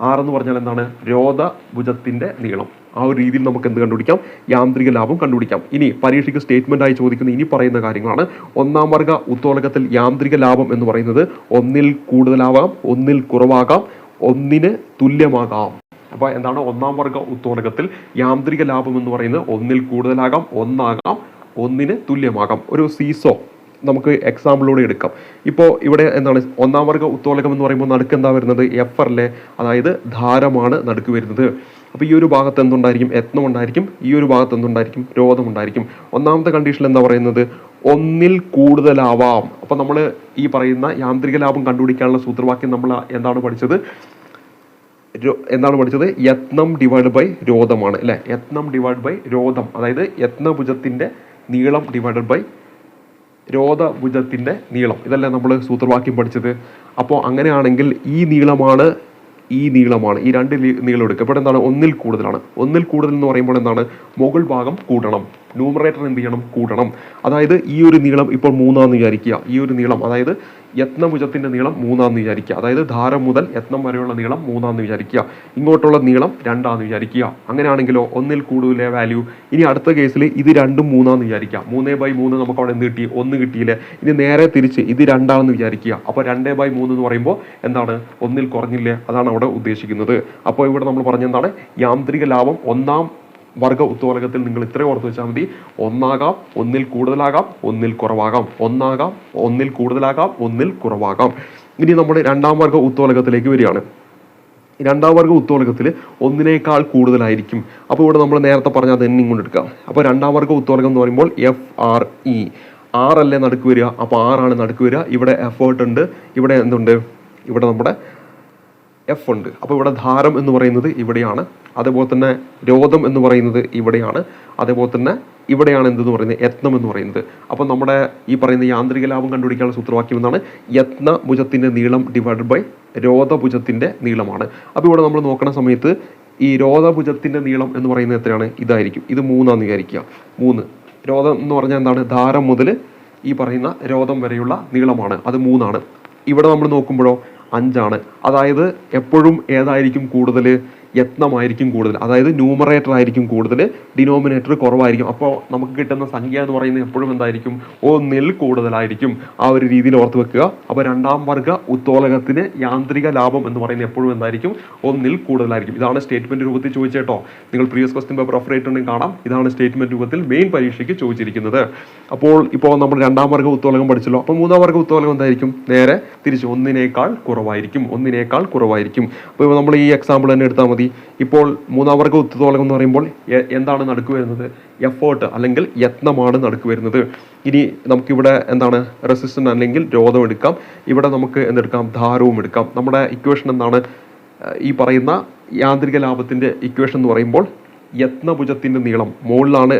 ആർ എന്ന് പറഞ്ഞാൽ എന്താണ്? രോധഭുജത്തിന്റെ നീളം. ആ ഒരു രീതിയിൽ നമുക്ക് എന്ത് കണ്ടുപിടിക്കാം? യാന്ത്രിക ലാഭം കണ്ടുപിടിക്കാം. ഇനി പരീക്ഷയ്ക്ക് സ്റ്റേറ്റ്മെന്റ് ആയി ചോദിക്കുന്ന ഇനി പറയുന്ന കാര്യങ്ങളാണ്. ഒന്നാം വർഗ ഉത്തോളകത്തിൽ യാന്ത്രിക ലാഭം എന്ന് പറയുന്നത് ഒന്നിൽ കൂടുതലാവാം ഒന്നിൽ കുറവാകാം ഒന്നിന് തുല്യമാകാം. അപ്പോൾ എന്താണ്? ഒന്നാം വർഗ ഉത്തോളകത്തിൽ യാന്ത്രിക ലാഭം എന്ന് പറയുന്നത് ഒന്നിൽ കൂടുതലാകാം ഒന്നാകാം ഒന്നിന് തുല്യമാകാം. ഒരു സീസോ നമുക്ക് എക്സാമ്പിളിലൂടെ എടുക്കാം. ഇപ്പോൾ ഇവിടെ എന്താണ്? ഒന്നാം വർഗ ഉത്തോളകം എന്ന് പറയുമ്പോൾ നടുക്ക് എന്താ വരുന്നത്? എഫറിലെ അതായത് ധാരമാണ് നടുക്ക് വരുന്നത്. അപ്പോൾ ഈ ഒരു ഭാഗത്ത് എന്തുണ്ടായിരിക്കും? യത്നം ഉണ്ടായിരിക്കും. ഈ ഒരു ഭാഗത്ത് എന്തുണ്ടായിരിക്കും? രോധം ഉണ്ടായിരിക്കും. ഒന്നാമത്തെ കണ്ടീഷൻ എന്താ പറയുന്നത്? ഒന്നിൽ കൂടുതലാവാം. അപ്പോൾ നമ്മൾ ഈ പറയുന്ന യാന്ത്രിക ലാഭം കണ്ടുപിടിക്കാനുള്ള സൂത്രവാക്യം നമ്മൾ എന്താണ് പഠിച്ചത്? എന്താണ് പഠിച്ചത്? യത്നം ഡിവൈഡ് ബൈ രോധമാണ് അല്ലേ? യത്നം ഡിവൈഡ് ബൈ രോധം. അതായത് യത്നഭുജത്തിന്റെ നീളം ഡിവൈഡഡ് ബൈ രോധഭുജത്തിന്റെ നീളം. ഇതല്ലേ നമ്മൾ സൂത്രവാക്യം പഠിച്ചത്. അപ്പോൾ അങ്ങനെയാണെങ്കിൽ ഈ നീളമാണ് ഈ നീളമാണ് ഈ രണ്ട് നീളം എടുക്കുക ഇവിടെ എന്താണ്? ഒന്നിൽ കൂടുതലാണ്. ഒന്നിൽ കൂടുതൽ എന്ന് പറയുമ്പോൾ എന്താണ്? മുകൾ ഭാഗം കൂട്ടണം ന്യൂമറേറ്റർ എന്ത് ചെയ്യണം? കൂടണം അതായത് ഈ ഒരു നീളം ഇപ്പോൾ മൂന്നാന്ന് വിചാരിക്കുക. ഈ ഒരു നീളം അതായത് യത്നഭുജത്തിന്റെ നീളം മൂന്നാന്ന് വിചാരിക്കുക. അതായത് ധാരം മുതൽ യത്നം വരെയുള്ള നീളം മൂന്നാന്ന് വിചാരിക്കുക. ഇങ്ങോട്ടുള്ള നീളം രണ്ടാന്ന് വിചാരിക്കുക. അങ്ങനെയാണെങ്കിലോ ഒന്നിൽ കൂടുതലേ വാല്യൂ ഇനി അടുത്ത കേസിൽ ഇത് രണ്ടും മൂന്നാന്ന് വിചാരിക്കുക. മൂന്നേ ബൈ മൂന്ന് നമുക്ക് അവിടെ എന്ത് കിട്ടി? ഒന്ന് കിട്ടിയില്ലേ? ഇനി നേരെ തിരിച്ച് ഇത് രണ്ടാണെന്ന് വിചാരിക്കുക. അപ്പോൾ രണ്ടേ ബൈ മൂന്ന് എന്ന് പറയുമ്പോൾ എന്താണ്? ഒന്നിൽ കുറഞ്ഞില്ലേ? അതാണ് അവിടെ ഉദ്ദേശിക്കുന്നത്. അപ്പോൾ ഇവിടെ നമ്മൾ പറഞ്ഞെന്താണ് യാന്ത്രിക ലാഭം ഒന്നാം വർഗ ഉത്തോലകത്തിൽ നിങ്ങൾ ഇത്രയും ഓർത്ത് വെച്ചാൽ മതി. ഒന്നാകാം ഒന്നിൽ കൂടുതലാകാം ഒന്നിൽ കുറവാകാം. ഒന്നാകാം ഒന്നിൽ കൂടുതലാകാം ഒന്നിൽ കുറവാകാം. ഇനി നമ്മുടെ രണ്ടാം വർഗ ഉത്തോലകത്തിലേക്ക് വരികയാണ്. രണ്ടാം വർഗ ഉത്തോലകത്തിൽ ഒന്നിനേക്കാൾ കൂടുതലായിരിക്കും. അപ്പോൾ ഇവിടെ നമ്മൾ നേരത്തെ പറഞ്ഞ അത് തന്നെ ഇങ്ങോട്ട് എടുക്കാം. അപ്പോൾ രണ്ടാം വർഗ ഉത്തോലകം എന്ന് പറയുമ്പോൾ എഫ് ആർ ഇ ആറല്ലേ നടുക്ക് വരിക. അപ്പോൾ ആറാണ് നടുക്ക് വരിക. ഇവിടെ എഫേർട്ട് ഉണ്ട്. ഇവിടെ എന്തുണ്ട്? ഇവിടെ നമ്മുടെ എഫ് ഉണ്ട്. അപ്പോൾ ഇവിടെ ധാരം എന്ന് പറയുന്നത് ഇവിടെയാണ്. അതേപോലെ തന്നെ രോധം എന്ന് പറയുന്നത് ഇവിടെയാണ്. അതേപോലെ തന്നെ ഇവിടെയാണ് എന്തെന്ന് പറയുന്നത്? യത്നം എന്ന് പറയുന്നത്. അപ്പോൾ നമ്മുടെ ഈ പറയുന്ന യാന്ത്രിക ലാഭം കണ്ടുപിടിക്കാനുള്ള സൂത്രവാക്യം എന്നാണ് യത്ന ഭുജത്തിന്റെ നീളം ഡിവൈഡ് ബൈ രോധഭുജത്തിന്റെ നീളമാണ്. അപ്പോൾ ഇവിടെ നമ്മൾ നോക്കുന്ന സമയത്ത് ഈ രോധഭുജത്തിന്റെ നീളം എന്ന് പറയുന്നത് എത്രയാണ്? ഇതായിരിക്കും. ഇത് മൂന്നാന്ന് വിചാരിക്കുക. മൂന്ന്. രോധം എന്ന് പറഞ്ഞാൽ എന്താണ്? ധാരം മുതൽ ഈ പറയുന്ന രോധം വരെയുള്ള നീളമാണ്. അത് മൂന്നാണ്. ഇവിടെ നമ്മൾ നോക്കുമ്പോഴോ അഞ്ചാണ്. അതായത് എപ്പോഴും ഏതായിരിക്കും കൂടുതൽ യത്നമായിരിക്കും കൂടുതൽ. അതായത് ന്യൂമറേറ്റർ ആയിരിക്കും കൂടുതൽ ഡിനോമിനേറ്റർ കുറവായിരിക്കും. അപ്പോൾ നമുക്ക് കിട്ടുന്ന സംഖ്യ എന്ന് പറയുന്നത് എപ്പോഴും എന്തായിരിക്കും? ഓ ഒന്നിൽ കൂടുതലായിരിക്കും ആ ഒരു രീതിയിൽ ഓർത്ത് വെക്കുക. അപ്പോൾ രണ്ടാം വർഗ ഉത്തോലകത്തിന് യാന്ത്രിക ലാഭം എന്ന് പറയുന്നത് എപ്പോഴും എന്തായിരിക്കും? ഓ ഒന്നിൽ കൂടുതലായിരിക്കും. ഇതാണ് സ്റ്റേറ്റ്മെന്റ് രൂപത്തിൽ ചോദിച്ചേട്ടോ നിങ്ങൾ പ്രീവിയസ് ക്വസ്റ്റ്യൻ പേപ്പർ റെഫർ ചെയ്തിട്ടുണ്ടെങ്കിൽ കാണാം. ഇതാണ് സ്റ്റേറ്റ്മെന്റ് രൂപത്തിൽ മെയിൻ പരീക്ഷയ്ക്ക് ചോദിച്ചിരിക്കുന്നത്. അപ്പോൾ ഇപ്പോൾ നമ്മൾ രണ്ടാം വർഗ ഉത്തോലകം പഠിച്ചല്ലോ. അപ്പോൾ മൂന്നാം വർഗ ഉത്തോലകം എന്തായിരിക്കും? നേരെ തിരിച്ച് ഒന്നിനേക്കാൾ കുറവായിരിക്കും. ഒന്നിനേക്കാൾ കുറവായിരിക്കും. അപ്പോൾ നമ്മൾ ഈ എക്സാമ്പിൾ തന്നെ എടുത്താൽ മതി. ഇപ്പോൾ മൂന്നാം വർഗ ഉത്തോലകം എന്ന് പറയുമ്പോൾ എന്താണ് നടുക്ക് വരുന്നത് എഫേർട്ട് അല്ലെങ്കിൽ യത്നമാണ് നടുക്ക് വരുന്നത് ഇനി നമുക്കിവിടെ എന്താണ്? റെസിസ്റ്റന്റ് അല്ലെങ്കിൽ രോധം എടുക്കാം. ഇവിടെ നമുക്ക് എന്തെടുക്കാം? ധാരവും എടുക്കാം. നമ്മുടെ ഇക്വേഷൻ എന്താണ്? ഈ പറയുന്ന യാന്ത്രിക ലാഭത്തിന്റെ ഇക്വേഷൻ എന്ന് പറയുമ്പോൾ യത്നഭുജത്തിന്റെ നീളം. മുകളിലാണ്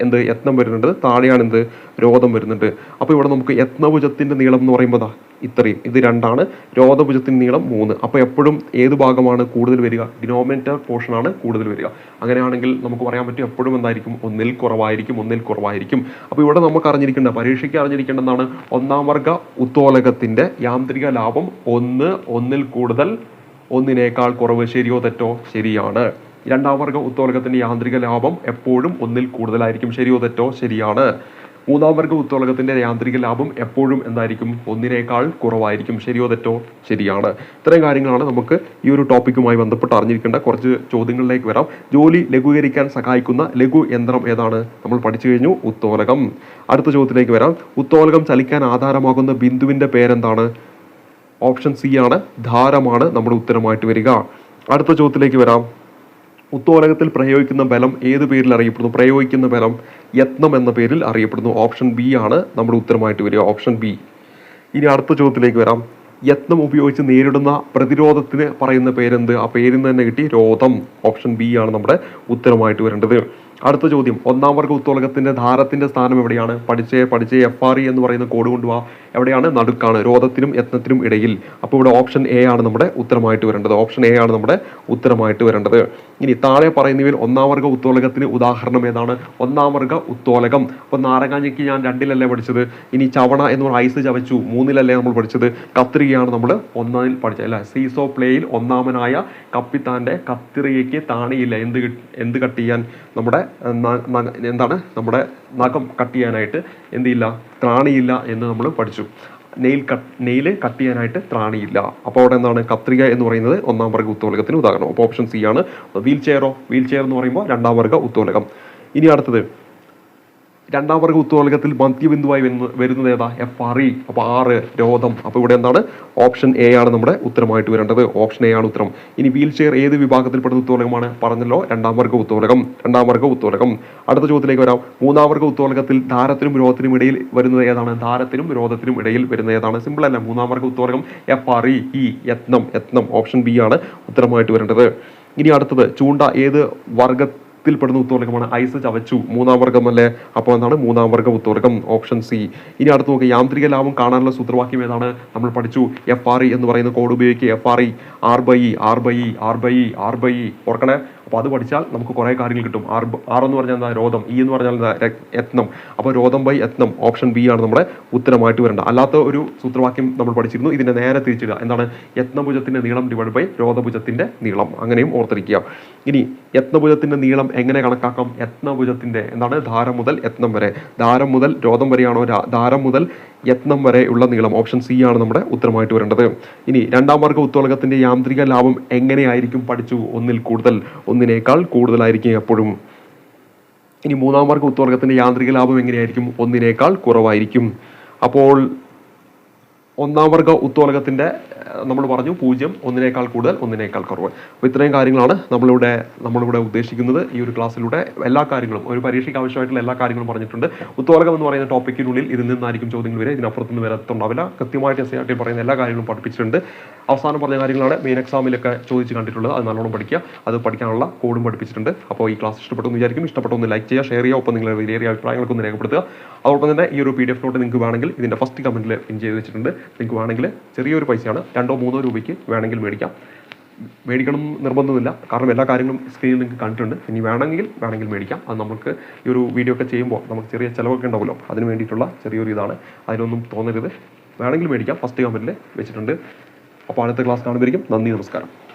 എന്ത് യത്നം വരുന്നുണ്ട് താഴെയാണ് എന്ത് രോധം വരുന്നുണ്ട്. അപ്പോൾ ഇവിടെ നമുക്ക് യത്നഭുജത്തിന്റെ നീളം എന്ന് പറയുമ്പോൾ ഇത്രയും. ഇത് രണ്ടാണ്. രോധഭുജത്തിന്റെ നീളം മൂന്ന്. അപ്പോൾ എപ്പോഴും ഏത് ഭാഗമാണ് കൂടുതൽ വരിക? ഡിനോമിനേറ്റർ പോർഷനാണ് കൂടുതൽ വരിക. അങ്ങനെയാണെങ്കിൽ നമുക്ക് പറയാൻ പറ്റും എപ്പോഴും എന്തായിരിക്കും? ഒന്നിൽ കുറവായിരിക്കും ഒന്നിൽ കുറവായിരിക്കും. അപ്പോൾ ഇവിടെ നമുക്ക് അറിഞ്ഞിരിക്കേണ്ട പരീക്ഷയ്ക്ക് അറിഞ്ഞിരിക്കേണ്ടതാണ് ഒന്നാം വർഗ ഉത്തോലകത്തിന്റെ യാന്ത്രിക ലാഭം ഒന്ന് ഒന്നിൽ കൂടുതൽ ഒന്നിനേക്കാൾ കുറവ് ശരിയോ തെറ്റോ? ശരിയാണ്. രണ്ടാം വർഗ ഉത്തോലകത്തിന്റെ യാന്ത്രിക ലാഭം എപ്പോഴും ഒന്നിൽ കൂടുതലായിരിക്കും. ശരിയോ തെറ്റോ? ശരിയാണ്. മൂന്നാം വർഗ ഉത്തോലകത്തിന്റെ യാന്ത്രിക ലാഭം എപ്പോഴും എന്തായിരിക്കും? ഒന്നിനേക്കാൾ കുറവായിരിക്കും. ശരിയോ തെറ്റോ? ശരിയാണ്. ഇത്രയും കാര്യങ്ങളാണ് നമുക്ക് ഈ ഒരു ടോപ്പിക്കുമായി ബന്ധപ്പെട്ട് അറിഞ്ഞിരിക്കേണ്ട. കുറച്ച് ചോദ്യങ്ങളിലേക്ക് വരാം. ജോലി ലഘൂകരിക്കാൻ സഹായിക്കുന്ന ലഘു യന്ത്രം ഏതാണ്? നമ്മൾ പഠിച്ചു കഴിഞ്ഞു. ഉത്തോലകം. അടുത്ത ചോദ്യത്തിലേക്ക് വരാം. ഉത്തോലകം ചലിക്കാൻ ആധാരമാകുന്ന ബിന്ദുവിന്റെ പേരെന്താണ്? ഓപ്ഷൻ സി ആണ്. ധാരമാണ്. നമ്മുടെ ഉത്തരമായിട്ട് വരിക. അടുത്ത ചോദ്യത്തിലേക്ക് വരാം. ഉത്തോലകത്തിൽ പ്രയോഗിക്കുന്ന ബലം ഏത് പേരിൽ അറിയപ്പെടുന്നു? പ്രയോഗിക്കുന്ന ബലം യത്നം എന്ന പേരിൽ അറിയപ്പെടുന്നു. ഓപ്ഷൻ ബി ആണ് നമ്മുടെ ഉത്തരമായിട്ട് വരിക. Option B. ഇനി അടുത്ത ചോദ്യത്തിലേക്ക് വരാം. യത്നം ഉപയോഗിച്ച് നേരിടുന്ന പ്രതിരോധത്തിന് പറയുന്ന പേരെന്ത്? ആ പേരിൽ നിന്ന് തന്നെ കിട്ടി രോധം. ഓപ്ഷൻ ബി ആണ് നമ്മുടെ ഉത്തരമായിട്ട് വരേണ്ടത്. അടുത്ത ചോദ്യം. ഒന്നാം വർഗ ഉത്തോളകത്തിന്റെ ധാരത്തിന്റെ സ്ഥാനം എവിടെയാണ്? പഠിച്ചേ പഠിച്ചേ എഫ് ആർ ഇ എന്ന് പറയുന്ന കോഡ് കൊണ്ടുപോവാ എവിടെയാണ്? നടുക്കാണ് രോധത്തിനും യത്നത്തിനും ഇടയിൽ. അപ്പോൾ ഇവിടെ ഓപ്ഷൻ എ ആണ് നമ്മുടെ ഉത്തരമായിട്ട് വരേണ്ടത്. ഓപ്ഷൻ എ ആണ് നമ്മുടെ ഉത്തരമായിട്ട് വരേണ്ടത്. ഇനി താഴെ പറയുന്നവയിൽ ഒന്നാം വർഗ ഉത്തോലകത്തിന് ഉദാഹരണം ഏതാണ്? ഒന്നാം വർഗ ഉത്തോലകം. അപ്പോൾ നാരങ്ങാഞ്ഞിക്ക് ഞാൻ രണ്ടിലല്ലേ പഠിച്ചത്? ഇനി ചവണ എന്ന് പറഞ്ഞ ഐസ് ചവച്ചു. മൂന്നിലല്ലേ നമ്മൾ പഠിച്ചത്? കത്രികയാണ് നമ്മൾ ഒന്നാം പഠിച്ചത്. അല്ല സീസോ പ്ലേയിൽ ഒന്നാമനായ കപ്പിത്താന്റെ കത്രികയ്ക്ക് താണിയില്ല. എന്ത് എന്ത് കട്ട് ചെയ്യാൻ? നമ്മുടെ എന്താണ്? നമ്മുടെ നഖം കട്ട് ചെയ്യാനായിട്ട് എന്തില്ല ത്രാണിയില്ല എന്ന് നമ്മൾ പഠിച്ചു. നെയിൽ കട്ട് നെയിൽ കട്ട് ചെയ്യാനായിട്ട് ത്രാണിയില്ല. അപ്പോൾ അവിടെ എന്താണ്? കത്രിക എന്ന് പറയുന്നത് ഒന്നാം വർഗ ഉത്തോലകത്തിന് ഉദാഹരണം. അപ്പോൾ ഓപ്ഷൻ സി ആണ്. വീൽ ചെയറോ വീൽ ചെയർ എന്ന് പറയുമ്പോൾ രണ്ടാം വർഗ ഉത്തോലകം. ഇനി അടുത്തത്. രണ്ടാം വർഗ ഉത്തോലകത്തിൽ മധ്യബിന്ദുവായി വരുന്ന- വരുന്നത് ഏതാ? എഫ് ആർ ഇ അപ്പോൾ ആറ് രോധം. അപ്പോൾ ഇവിടെ എന്താണ്? ഓപ്ഷൻ എ ആണ് നമ്മുടെ ഉത്തരമായിട്ട് വരേണ്ടത്. ഓപ്ഷൻ എ ആണ് ഉത്തരം. ഇനി വീൽ ചെയർ ഏത് വിഭാഗത്തിൽപ്പെടുന്ന ഉത്തോലകമാണ് പറഞ്ഞല്ലോ രണ്ടാം വർഗ ഉത്തോലകം രണ്ടാം വർഗ ഉത്തോലകം അടുത്ത ചോദ്യത്തിലേക്ക് വരാം. മൂന്നാം വർഗ ഉത്തോലകത്തിൽ ധാരത്തിനും രോധത്തിനും ഇടയിൽ വരുന്നത് ഏതാണ്? ധാരത്തിനും രോധത്തിനും ഇടയിൽ വരുന്നത് ഏതാണ്? സിമ്പിൾ അല്ല. മൂന്നാം വർഗ ഉത്തോലകം എഫ് ആർ ഇ ഇ യത്നം യത്നം. ഓപ്ഷൻ ബി ആണ് ഉത്തരമായിട്ട് വരേണ്ടത്. ഇനി അടുത്തത് ചൂണ്ട ഏത് വർഗ ത്തിൽപ്പെടുന്ന ഉത്തോർഗമാണ് ഐസ് ചവച്ചു മൂന്നാം വർഗം അല്ലേ? അപ്പോൾ എന്താണ്? മൂന്നാം വർഗ ഉത്തോർഗം ഓപ്ഷൻ സി ഇനി അടുത്ത് നോക്കുക യാന്ത്രിക ലാഭം കാണാനുള്ള സൂത്രവാക്യം ഏതാണ്? നമ്മൾ പഠിച്ചു എഫ് ആർ ഇ എന്ന് പറയുന്ന കോഡ് ഉപയോഗിക്കുക F R E R by R by R by R by ഓർക്കണേ? അപ്പോൾ അത് പഠിച്ചാൽ നമുക്ക് കുറേ കാര്യങ്ങൾ കിട്ടും. ആർ ആർ എന്ന് പറഞ്ഞാൽ എന്താ? രോധം. ഇ എന്ന് പറഞ്ഞാൽ എന്താ? യത്നം. അപ്പോൾ രോധം ബൈ യത്നം ഓപ്ഷൻ ബി ആണ് നമ്മുടെ ഉത്തരമായിട്ട് വരേണ്ടത്. അല്ലാത്ത ഒരു സൂത്രവാക്യം നമ്മൾ പഠിച്ചിരുന്നു ഇതിന്റെ നേരെ തിരിച്ചിടുക. എന്താണ്? യത്നഭുജത്തിന്റെ നീളം ഡിവൈഡ് ബൈ രോധഭുജത്തിന്റെ നീളം. അങ്ങനെയും ഓർത്തിരിക്കുക. ഇനി യത്നഭുജത്തിന്റെ നീളം എങ്ങനെ കണക്കാക്കാം? യത്നഭുജത്തിന്റെ എന്താണ്? ധാരം മുതൽ യത്നം വരെ. ധാരം മുതൽ രോധം വരെയാണോ? ധാരം മുതൽ യത്നം ഉള്ള നീളം ഓപ്ഷൻ സി ആണ് നമ്മുടെ ഉത്തരമായിട്ട് വരേണ്ടത്. ഇനി രണ്ടാം വർഗ ഉത്തോളകത്തിന്റെ യാന്ത്രിക ലാഭം എങ്ങനെയായിരിക്കും പഠിച്ചു? ഒന്നിൽ കൂടുതൽ ഒന്നിനേക്കാൾ കൂടുതലായിരിക്കും എപ്പോഴും. ഇനി മൂന്നാം വർഗ ഉത്തോളകത്തിന്റെ യാന്ത്രിക ലാഭം എങ്ങനെയായിരിക്കും? ഒന്നിനേക്കാൾ കുറവായിരിക്കും. അപ്പോൾ ഒന്നാം വർഗ ഉത്തോലകത്തിന്റെ നമ്മൾ പറഞ്ഞു പൂജ്യം ഒന്നിനേക്കാൾ കൂടുതൽ ഒന്നിനേക്കാൾ കുറവ്. അപ്പോൾ ഇത്രയും കാര്യങ്ങളാണ് നമ്മളിവിടെ നമ്മളിവിടെ ഉദ്ദേശിക്കുന്നത് ഈ ഒരു ക്ലാസ്സിലൂടെ. എല്ലാ കാര്യങ്ങളും ഒരു പരീക്ഷയ്ക്ക് ആവശ്യമായിട്ടുള്ള എല്ലാ കാര്യങ്ങളും പറഞ്ഞിട്ടുണ്ട്. ഉത്തോലകം എന്ന് പറയുന്ന ടോപ്പിക്കിനുള്ളിൽ ഇതിൽ നിന്നായിരിക്കും ചോദ്യങ്ങൾ വരെ ഇതിനപ്പുറത്ത് നിന്ന് വരത്തുണ്ടാവില്ല. കൃത്യമായിട്ട് എസ് ആർ പറയുന്ന എല്ലാ കാര്യങ്ങളും പഠിപ്പിച്ചിട്ടുണ്ട്. അവസാനം പറഞ്ഞ കാര്യങ്ങളാണ് മെയിൻ എക്സാമിലൊക്കെ ചോദിച്ച് കണ്ടിട്ടുള്ളത്. അത് നല്ലോണം പഠിക്കുക. അത് പഠിക്കാനുള്ള കോഡും പഠിപ്പിച്ചിട്ടുണ്ട്. അപ്പോൾ ഈ ക്ലാസ് ഇഷ്ടപ്പെട്ടു എന്ന് വിചാരിക്കും ഇഷ്ടപ്പെട്ടു ഒന്ന് ലൈക്ക് ചെയ്യുക ഷെയർ ചെയ്യുക ഒപ്പം നിങ്ങളുടെ വിലയേറിയ അഭിപ്രായങ്ങളൊക്കെ ഒന്ന് രേഖപ്പെടുത്തുക. അതോടൊപ്പം തന്നെ ഈ ഒരു പി ഡി എഫ് നോട്ട് നിങ്ങൾക്ക് വേണമെങ്കിൽ ഇതിന്റെ ഫസ്റ്റ് കമന്റിൽ പിൻ ചെയ്ത് വെച്ചിട്ടുണ്ട്. നിങ്ങൾക്ക് വേണമെങ്കിൽ ചെറിയൊരു പൈസയാണ്. രണ്ടോ മൂന്നോ രൂപയ്ക്ക് വേണമെങ്കിൽ മേടിക്കാം. മേടിക്കണം നിർബന്ധമില്ല കാരണം എല്ലാ കാര്യങ്ങളും സ്ക്രീനിൽ നിങ്ങൾക്ക് കണ്ടിട്ടുണ്ട്. ഇനി വേണമെങ്കിൽ വേണമെങ്കിൽ മേടിക്കാം. അത് നമുക്ക് ഈ ഒരു വീഡിയോ ഒക്കെ ചെയ്യുമ്പോൾ നമുക്ക് ചെറിയ ചിലവൊക്കെ ഉണ്ടാവുമല്ലോ. അതിന് വേണ്ടിയിട്ടുള്ള ചെറിയൊരു ഇതാണ്. അതിനൊന്നും തോന്നരുത്. വേണമെങ്കിൽ മേടിക്കാം. ഫസ്റ്റ് കമന്റിൽ വെച്ചിട്ടുണ്ട്. അപ്പോൾ അടുത്ത ക്ലാസ് കാണുമ്പോഴേക്കും നന്ദി നമസ്കാരം.